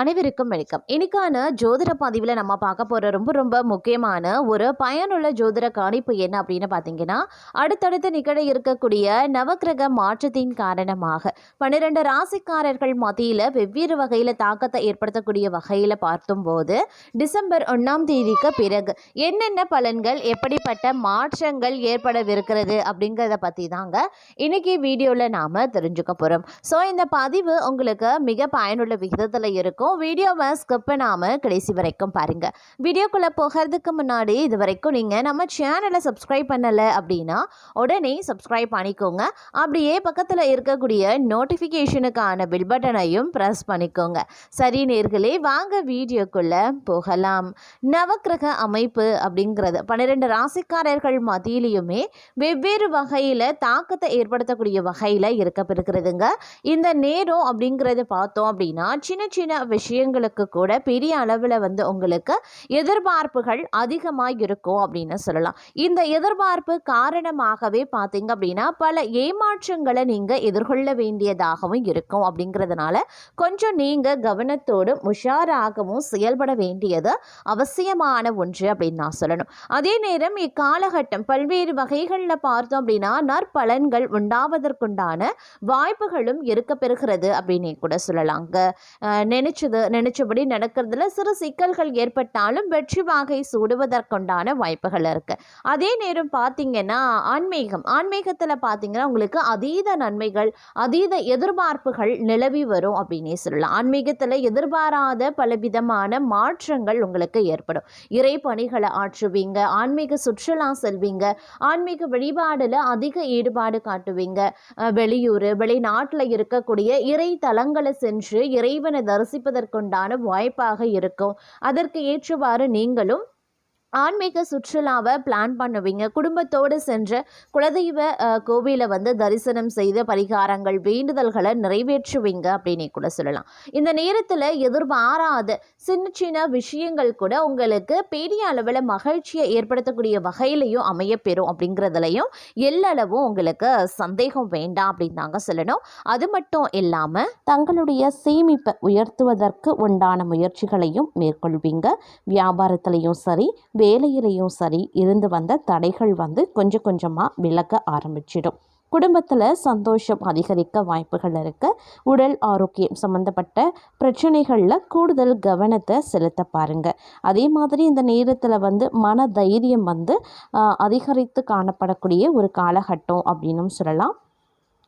அனைவருக்கும் வணக்கம். இன்னைக்கான ஜோதிட பதிவில் நம்ம பார்க்க போகிற ரொம்ப ரொம்ப முக்கியமான ஒரு பயனுள்ள ஜோதிட கணிப்பு என்ன அப்படின்னு பார்த்தீங்கன்னா அடுத்தடுத்து நிகழ இருக்கக்கூடிய நவக்கிரக மாற்றத்தின் காரணமாக பன்னிரெண்டு ராசிக்காரர்கள் மத்தியில் வெவ்வேறு வகையில் தாக்கத்தை ஏற்படுத்தக்கூடிய வகையில் பார்த்தும்போது டிசம்பர் ஒன்றாம் தேதிக்கு பிறகு என்னென்ன பலன்கள் எப்படிப்பட்ட மாற்றங்கள் ஏற்படவிருக்கிறது அப்படிங்கிறத பற்றி தாங்க இன்னைக்கு வீடியோவில் நாம் தெரிஞ்சுக்க போகிறோம் ஸோ இந்த பதிவு உங்களுக்கு மிக பயனுள்ள விகிதத்தில் இருக்கும். வீடியோவை ஸ்கிப் பண்ணாமல் கடைசி வரைக்கும் பாருங்கள் வீடியோக்குள்ளே போகிறதுக்கு முன்னாடி இது வரைக்கும் நீங்கள் நம்ம சேனலை சப்ஸ்கிரைப் பண்ணலை அப்படின்னா உடனே சப்ஸ்கிரைப் பண்ணிக்கோங்க. அப்படியே பக்கத்தில் இருக்கக்கூடிய நோட்டிஃபிகேஷனுக்கான பில் பட்டனையும் ப்ரெஸ் பண்ணிக்கோங்க. சரி நேர்களே வாங்க வீடியோக்குள்ளே போகலாம். நவக்கிரக அமைப்பு அப்படிங்கிறது பன்னிரெண்டு ராசிக்காரர்கள் மத்தியிலையுமே வெவ்வேறு வகையில் தாக்கத்தை ஏற்படுத்தக்கூடிய வகையில் இருக்கப்பெறுகிறதுங்க இந்த நேரம் அப்படிங்கிறத பார்த்தோம் அப்படின்னா சின்ன சின்ன விஷயங்களுக்கு கூட பெரிய அளவில் வந்து உங்களுக்கு எதிர்பார்ப்புகள் அதிகமாக இருக்கும் அப்படின்னு சொல்லலாம். இந்த எதிர்பார்ப்பு காரணமாகவே பார்த்தீங்க அப்படின்னா பல ஏமாற்றங்களை நீங்கள் எதிர்கொள்ள வேண்டியதாகவும் இருக்கும். அப்படிங்கிறதுனால கொஞ்சம் நீங்கள் கவனத்தோடும் உஷாராகவும் செயல்பட வேண்டியது அவசியமான ஒன்று அப்படின்னு நான் சொல்லணும். அதே நேரம் இக்காலகட்டம் பல்வேறு வகைகளில் பார்த்தோம் அப்படின்னா நற்பலன்கள் உண்டாவதற்குண்டான வாய்ப்புகளும் இருக்க பெறுகிறது அப்படின்னே கூட சொல்லலாங்க. நினைச்ச நினைச்சது நினைச்சபடி நடக்கிறதுல சிறு சிக்கல்கள் ஏற்பட்டாலும் வெற்றி வாகை சூடுவதற்குண்டான வாய்ப்புகள் இருக்கு. அதே நேரம் பார்த்தீங்கன்னா ஆன்மீகம். ஆன்மீகத்தில் பார்த்தீங்கன்னா உங்களுக்கு அதீத நன்மைகள் அதீத எதிர்பார்ப்புகள் நிலவி வரும் அப்படின்னே சொல்லலாம். ஆன்மீகத்தில் எதிர்பாராத பலவிதமான மாற்றங்கள் உங்களுக்கு ஏற்படும். இறை பணிகளை ஆற்றுவீங்க ஆன்மீக சுற்றுலா செல்வீங்க ஆன்மீக வழிபாடில் அதிக ஈடுபாடு காட்டுவீங்க. வெளியூர் வெளிநாட்டில் இருக்கக்கூடிய இறை தலங்களை சென்று இறைவனை தரிசிப்பதற்குண்டான வாய்ப்பாக இருக்கும். அதற்கு ஏற்றவாறு நீங்களும் ஆன்மீக சுற்றுலாவை பிளான் பண்ணுவீங்க. குடும்பத்தோடு சென்று குலதெய்வ கோவிலை வந்து தரிசனம் செய்து பரிகாரங்கள் வேண்டுதல்களை நிறைவேற்றுவீங்க அப்படின்னு கூட சொல்லலாம். இந்த நேரத்தில் எதிர்பாராத சின்ன சின்ன விஷயங்கள் கூட உங்களுக்கு பெரிய அளவில் மகிழ்ச்சியை ஏற்படுத்தக்கூடிய வகையிலையும் அமையப்பெறும் அப்படிங்கிறதுலையும் எல்லளவும் உங்களுக்கு சந்தேகம் வேண்டாம் அப்படின்னு தாங்க சொல்லணும். அது மட்டும் இல்லாமல் தங்களுடைய சேமிப்பை உயர்த்துவதற்கு உண்டான முயற்சிகளையும் மேற்கொள்வீங்க. வியாபாரத்திலையும் சரி வேலையிலையும் சரி இருந்து வந்த தடைகள் வந்து கொஞ்சம் கொஞ்சமாக விளக்க ஆரம்பிச்சிடும். குடும்பத்தில் சந்தோஷம் அதிகரிக்க வாய்ப்புகள் இருக்குது உடல் ஆரோக்கியம் சம்மந்தப்பட்ட பிரச்சனைகளில் கூடுதல் கவனத்தை செலுத்த பாருங்கள் அதே மாதிரி இந்த நேரத்தில் வந்து மன தைரியம் வந்து அதிகரித்து காணப்படக்கூடிய ஒரு காலகட்டம் அப்படின்னும் சொல்லலாம்.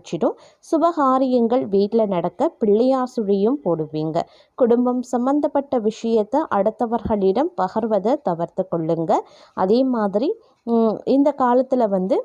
ஆரம்பிச்சிடும் சுபகாரியங்கள் வீட்டில் நடக்க பிள்ளையார் சுழியும் போடுவீங்க. குடும்பம் சம்பந்தப்பட்ட விஷயத்தை அடுத்தவர்களிடம் பகர்வதை தவிர்த்து கொள்ளுங்க. அதே மாதிரி இந்த காலத்தில் வந்து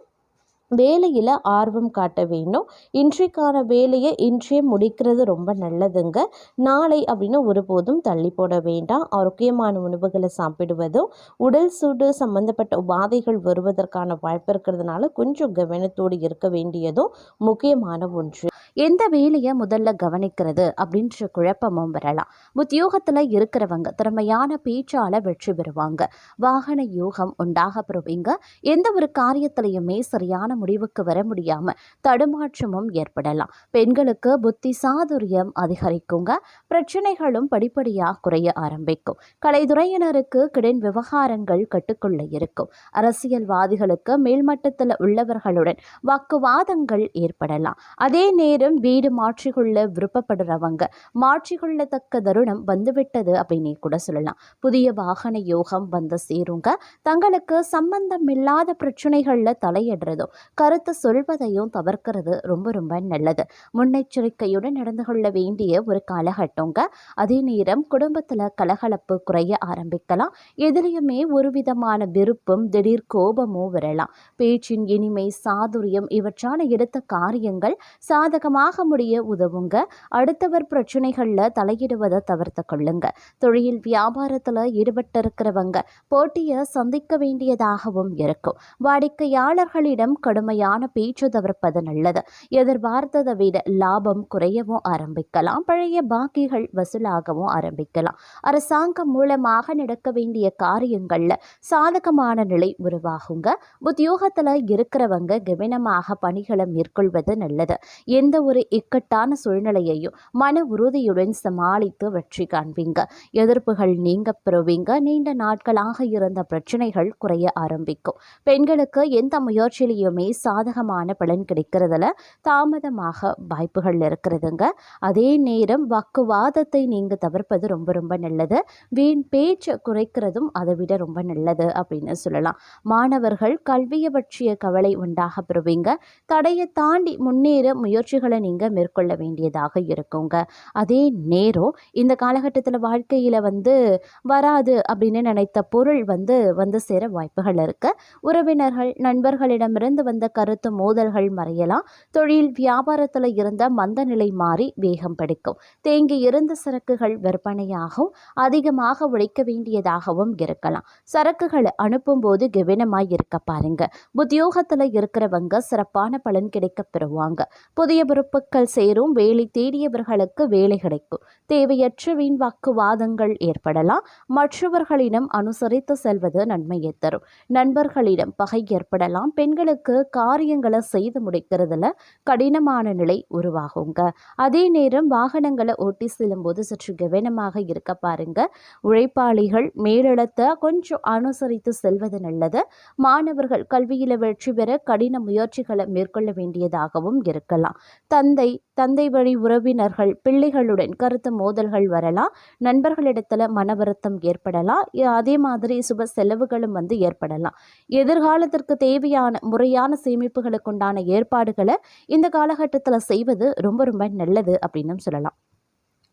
வேலையில் ஆர்வம் காட்ட வேணும் இன்றைக்கான வேலையை இன்றே முடிக்கிறது ரொம்ப நல்லதுங்க. நாளை அப்படின்னு ஒருபோதும் தள்ளி போட வேண்டாம். ஆரோக்கியமான உணவுகளை சாப்பிடுவதும் உடல் சூடு சம்பந்தப்பட்ட உபாதைகள் வருவதற்கான வாய்ப்பு இருக்கிறதுனால கொஞ்சம் கவனத்தோடு இருக்க வேண்டியதும் முக்கியமான ஒன்று. எந்த வேலையை முதல்ல கவனிக்கிறது அப்படின்ற குழப்பமும் வரலாம். உத்தியோகத்தில் இருக்கிறவங்க திறமையான பேச்சால் வெற்றி பெறுவாங்க. வாகன யோகம் உண்டாக பெறுவீங்க எந்த ஒரு காரியத்திலையுமே சரியான சரியான முடிவுக்கு வர முடியாம தடுமாற்றமும் ஏற்படலாம். பெண்களுக்கு புத்தி சாதுரியம் அதிகரிக்குங்க. பிரச்சனைகளும் படிப்படியாக குறைய ஆரம்பிக்கும். கலைத்துறையினருக்கு கிடன் விவகாரங்கள் கட்டுக்குள்ள இருக்கும். அரசியல்வாதிகளுக்கு மேல்மட்டத்தில் உள்ளவர்களுடன் வாக்குவாதங்கள் ஏற்படலாம். அதே நேரம் வீடு மாற்றிக்கொள்ள விருப்பப்படுறவங்க மாற்றிக்கொள்ளத்தக்க தருணம் வந்துவிட்டது அப்படின்னு கூட சொல்லலாம். புதிய வாகன யோகம் வந்து சேருங்க. தங்களுக்கு சம்பந்தம் இல்லாத பிரச்சனைகளில் தலையிடுறதும் கருத்து சொல்வதையும் தவிர்க்கிறது ரொம்ப ரொம்ப நல்லது. முன்னெச்சரிக்கையுடன் நடந்து கொள்ள வேண்டிய ஒரு காலகட்டங்க. அதே நேரம் குடும்பத்தில் கலகலப்பு குறைய ஆரம்பிக்கலாம். எதிலையுமே ஒரு விதமான விருப்பம் திடீர் கோபமும் வரலாம். பேச்சின் இனிமை சாதுரியம் இவற்றான எடுத்த காரியங்கள் சாதகமாக முடிய உதவுங்க. அடுத்தவர் பிரச்சனைகளில் தலையிடுவதை தவிர்த்து கொள்ளுங்க. தொழில் வியாபாரத்தில் ஈடுபட்டிருக்கிறவங்க போட்டியை சந்திக்க வேண்டியதாகவும் இருக்கும். வாடிக்கையாளர்களிடம் கடுமையான பேச்சு தவிர்ப்பது நல்லது. எதிர்பார்த்ததை விட லாபம் குறையவும் ஆரம்பிக்கலாம். பழைய பாக்கிகள் வசூலாகவும் ஆரம்பிக்கலாம். அரசாங்கம் மூலமாக நடக்க வேண்டிய காரியங்களில் சாதகமான நிலை உருவாகுங்க. உத்தியோகத்தில் இருக்கிறவங்க கவனமாக பணிகளை மேற்கொள்வது நல்லது. எந்த ஒரு இக்கட்டான சூழ்நிலையையும் மன உறுதியுடன் சமாளித்து வெற்றி காண்பீங்க. எதிர்ப்புகள் நீங்க பெறுவீங்க. நீண்ட நாட்களாக இருந்த பிரச்சனைகள் குறைய ஆரம்பிக்கும். பெண்களுக்கு எந்த முயற்சியிலையுமே சாதகமான பலன் கிடைக்கிறதுல தாமதமாக வாய்ப்புகள் இருக்கிறதுங்க. அதே நேரம் வாக்குவாதத்தை நீங்கள் தவிர்ப்பது ரொம்ப ரொம்ப நல்லது. வீண் பேச்சை குறைக்கிறதும் அதை விட ரொம்ப நல்லது அப்படின்னு சொல்லலாம். மாணவர்கள் கல்வியை பற்றிய கவலை உண்டாக பெறுவீங்க. தடையை தாண்டி முன்னேற முயற்சிகளை நீங்கள் மேற்கொள்ள வேண்டியதாக இருக்குங்க. அதே நேரம் இந்த காலகட்டத்தில் வாழ்க்கையில் வந்து வராது அப்படின்னு நினைத்த பொருள் வந்து வந்து சேர வாய்ப்புகள் இருக்கு. உறவினர்கள் நண்பர்களிடமிருந்து வந்து கருத்து மோதல்கள் மறையலாம். தொழில் வியாபாரத்தில் இருந்த மந்த நிலை மாறி வேகம் பிடிக்கும். தேங்கி இருந்த சரக்குகள் விற்பனையாகவும் அதிகமாக உழைக்க வேண்டியதாகவும் இருக்கலாம். சரக்குகள் அனுப்பும்போது கவனமாய் இருக்க பாருங்க. உத்தியோகத்தில் இருக்கிறவங்க சிறப்பான பலன் கிடைக்க பெறுவாங்க. புதிய பொறுப்புகள் சேரும். வேலை தேடியவர்களுக்கு வேலை கிடைக்கும். தேவையற்ற வீண் வாக்குவாதங்கள் ஏற்படலாம். மற்றவர்களிடம் அனுசரித்து செல்வது நன்மையை தரும். நண்பர்களிடம் பகை ஏற்படலாம். பெண்களுக்கு காரியங்களை செய்து முடிக்கிறதுல கடினமான நிலை உருவாகுங்க. அதே நேரம் வாகனங்களை ஓட்டி செல்லும்போது சற்று கவனமாக இருக்க பாருங்க. உழைப்பாளிகள் மேலிடத்தை கொஞ்சம் அனுசரித்து செல்வது நல்லது. மாணவர்கள் கல்வியில் வெற்றி பெற கடின முயற்சிகளை மேற்கொள்ள வேண்டியதாகவும் இருக்கலாம். தந்தை தந்தை வழி உறவினர்கள் பிள்ளைகளுடன் கருத்து மோதல்கள் வரலாம். நண்பர்களிடத்துல மன வருத்தம் ஏற்படலாம். அதே மாதிரி சுப செலவுகளும் வந்து ஏற்படலாம். எதிர்காலத்திற்கு தேவையான முறையான சேமிப்புகளுக்குண்டான ஏற்பாடுகளை இந்த காலகட்டத்தில் செய்வது ரொம்ப ரொம்ப நல்லது அப்படின்னு சொல்லலாம்.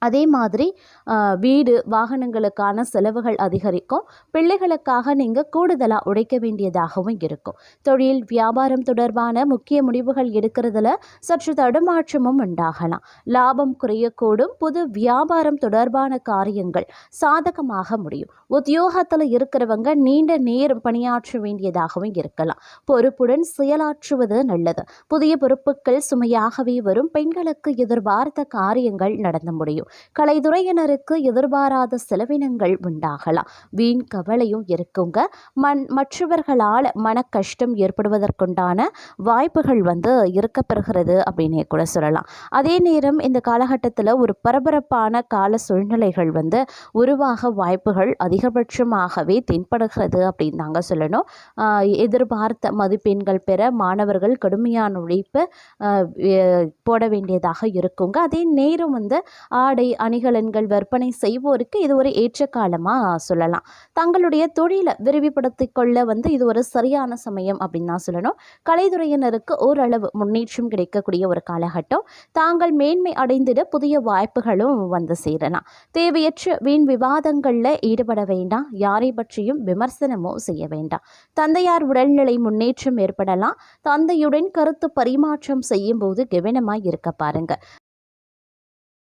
அதே மாதிரி வீடு வாகனங்களுக்கான செலவுகள் அதிகரிக்கும். பிள்ளைகளுக்காக நீங்கள் கூடுதலாக உழைக்க வேண்டியதாகவும் இருக்கும். தொழில் வியாபாரம் தொடர்பான முக்கிய முடிவுகள் எடுக்கிறதுல சற்று தடுமாற்றமும் உண்டாகலாம். லாபம் குறையக்கூடும். புது வியாபாரம் தொடர்பான காரியங்கள் சாதகமாக முடியும். உத்தியோகத்தில் இருக்கிறவங்க நீண்ட நேரம் பணியாற்ற வேண்டியதாகவும் இருக்கலாம். பொறுப்புடன் செயலாற்றுவது நல்லது. புதிய பொறுப்புகள் சுமையாகவே வரும். பெண்களுக்கு எதிர்பார்த்த காரியங்கள் நடந்து முடியும். கலைத்துறையினருக்கு எதிர்பாராத செலவினங்கள் உண்டாகலாம். வீண் கவலையும் இருக்குங்க. மண் மற்றவர்களால் மன கஷ்டம் ஏற்படுவதற்குண்டான வாய்ப்புகள் வந்து இருக்கப்பெறுகிறது அப்படின்னே கூட சொல்லலாம். அதே நேரம் இந்த காலகட்டத்தில் ஒரு பரபரப்பான கால சூழ்நிலைகள் வந்து உருவாக வாய்ப்புகள் அதிகபட்சமாகவே தென்படுகிறது அப்படின்னு தாங்க சொல்லணும். ஆஹ் எதிர்பார்த்த மதிப்பெண்கள் பெற மாணவர்கள் கடுமையான உழைப்பு ஆஹ் போட வேண்டியதாக இருக்குங்க. அதே நேரம் வந்து ஆடை அணிகலன்கள் விற்பனை செய்வோருக்கு இது ஒரு ஏற்ற காலமாக சொல்லலாம். தங்களுடைய தொழிலை விரிவுபடுத்திக் கொள்ள வந்து இது ஒரு சரியான சமயம் அப்படின்னு தான் சொல்லணும். கலைத்துறையினருக்கு ஓரளவு முன்னேற்றம் கிடைக்கக்கூடிய ஒரு காலகட்டம். தாங்கள் மேன்மை அடைந்திட புதிய வாய்ப்புகளும் வந்து சேரலாம். தேவையற்ற வீண் விவாதங்களில் ஈடுபட வேண்டாம். யாரை பற்றியும் விமர்சனமோ செய்ய வேண்டாம். தந்தையார் உடல்நிலை முன்னேற்றம் ஏற்படலாம். தந்தையுடன் கருத்து பரிமாற்றம் செய்யும் போது கவனமாக இருக்க பாருங்க.